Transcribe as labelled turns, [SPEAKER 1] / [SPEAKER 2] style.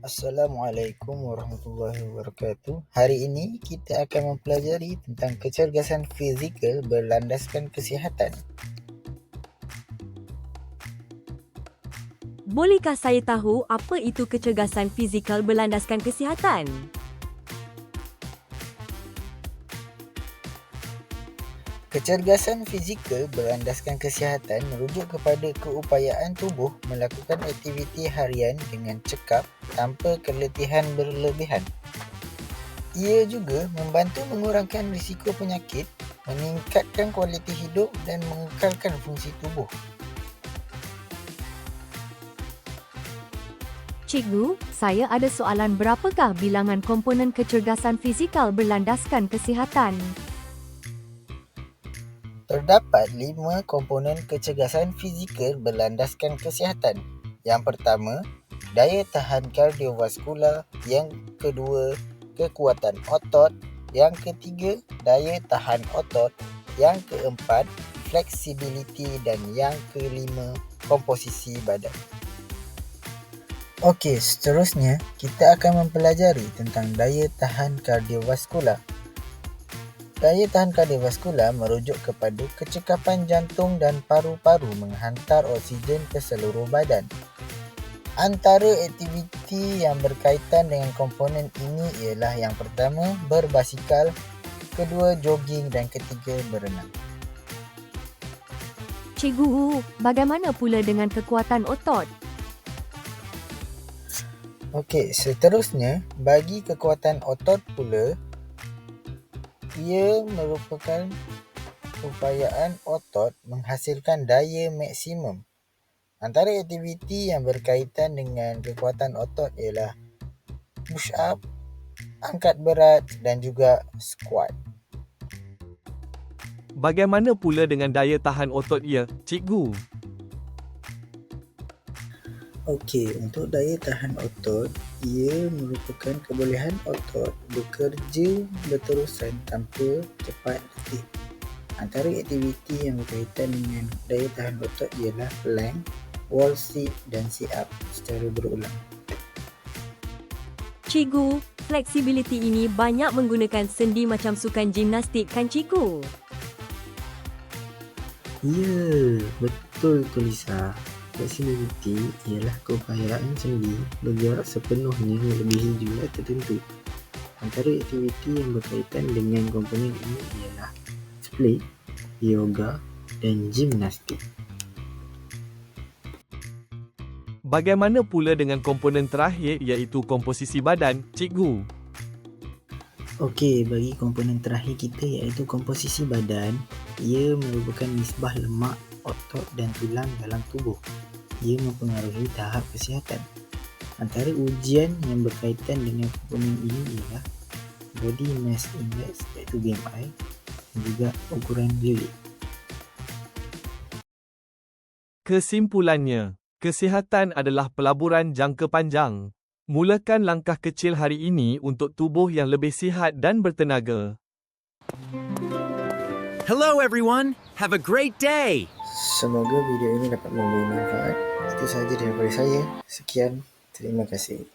[SPEAKER 1] Assalamualaikum warahmatullahi wabarakatuh. Hari ini kita akan mempelajari tentang kecergasan fizikal berlandaskan kesihatan.
[SPEAKER 2] Bolehkah saya tahu apa itu kecergasan fizikal berlandaskan kesihatan?
[SPEAKER 1] Kecergasan fizikal berlandaskan kesihatan merujuk kepada keupayaan tubuh melakukan aktiviti harian dengan cekap tanpa keletihan berlebihan. Ia juga membantu mengurangkan risiko penyakit, meningkatkan kualiti hidup dan mengekalkan fungsi tubuh.
[SPEAKER 2] Cikgu, saya ada soalan berapakah bilangan komponen kecergasan fizikal berlandaskan kesihatan?
[SPEAKER 1] Terdapat lima komponen kecergasan fizikal berlandaskan kesihatan. Yang pertama, daya tahan kardiovaskular. Yang kedua, kekuatan otot. Yang ketiga, daya tahan otot. Yang keempat, fleksibiliti dan yang kelima, komposisi badan. Okey, seterusnya kita akan mempelajari tentang daya tahan kardiovaskular. Daya tahan kardiovaskular merujuk kepada kecekapan jantung dan paru-paru menghantar oksigen ke seluruh badan. Antara aktiviti yang berkaitan dengan komponen ini ialah yang pertama, berbasikal, kedua, jogging dan ketiga, berenang.
[SPEAKER 2] Cikgu, bagaimana pula dengan kekuatan otot?
[SPEAKER 1] Okey, seterusnya, bagi kekuatan otot pula, ia merupakan upayaan otot menghasilkan daya maksimum. Antara aktiviti yang berkaitan dengan kekuatan otot ialah push up, angkat berat dan juga squat.
[SPEAKER 3] Bagaimana pula dengan daya tahan otot ia, cikgu?
[SPEAKER 1] Okey, untuk daya tahan otot, ia merupakan kebolehan otot bekerja berterusan tanpa cepat letih. Antara aktiviti yang berkaitan dengan daya tahan otot ialah plank, wall sit dan sit up secara berulang.
[SPEAKER 2] Cikgu, fleksibiliti ini banyak menggunakan sendi macam sukan gimnastik kan cikgu?
[SPEAKER 4] Ya, betul tu Lisa. Flexibility ialah keupayaan sendi bergerak sepenuhnya melebihi jumlah tertentu. Antara aktiviti yang berkaitan dengan komponen ini ialah split, yoga dan gimnastik.
[SPEAKER 3] Bagaimana pula dengan komponen terakhir iaitu komposisi badan, cikgu?
[SPEAKER 4] Okey, bagi komponen terakhir kita iaitu komposisi badan, ia merupakan nisbah lemak, otot dan tulang dalam tubuh ia mempengaruhi tahap kesihatan. Antara ujian yang berkaitan dengan komponen ini ialah Body Mass Index iaitu BMI dan juga ukuran lilit.
[SPEAKER 3] Kesimpulannya, kesihatan adalah pelaburan jangka panjang. Mulakan langkah kecil hari ini untuk tubuh yang lebih sihat dan bertenaga.
[SPEAKER 5] Hello, everyone. Have a great day.
[SPEAKER 1] Semoga video ini dapat memberi manfaat. Itu sahaja daripada saya. Sekian. Terima kasih.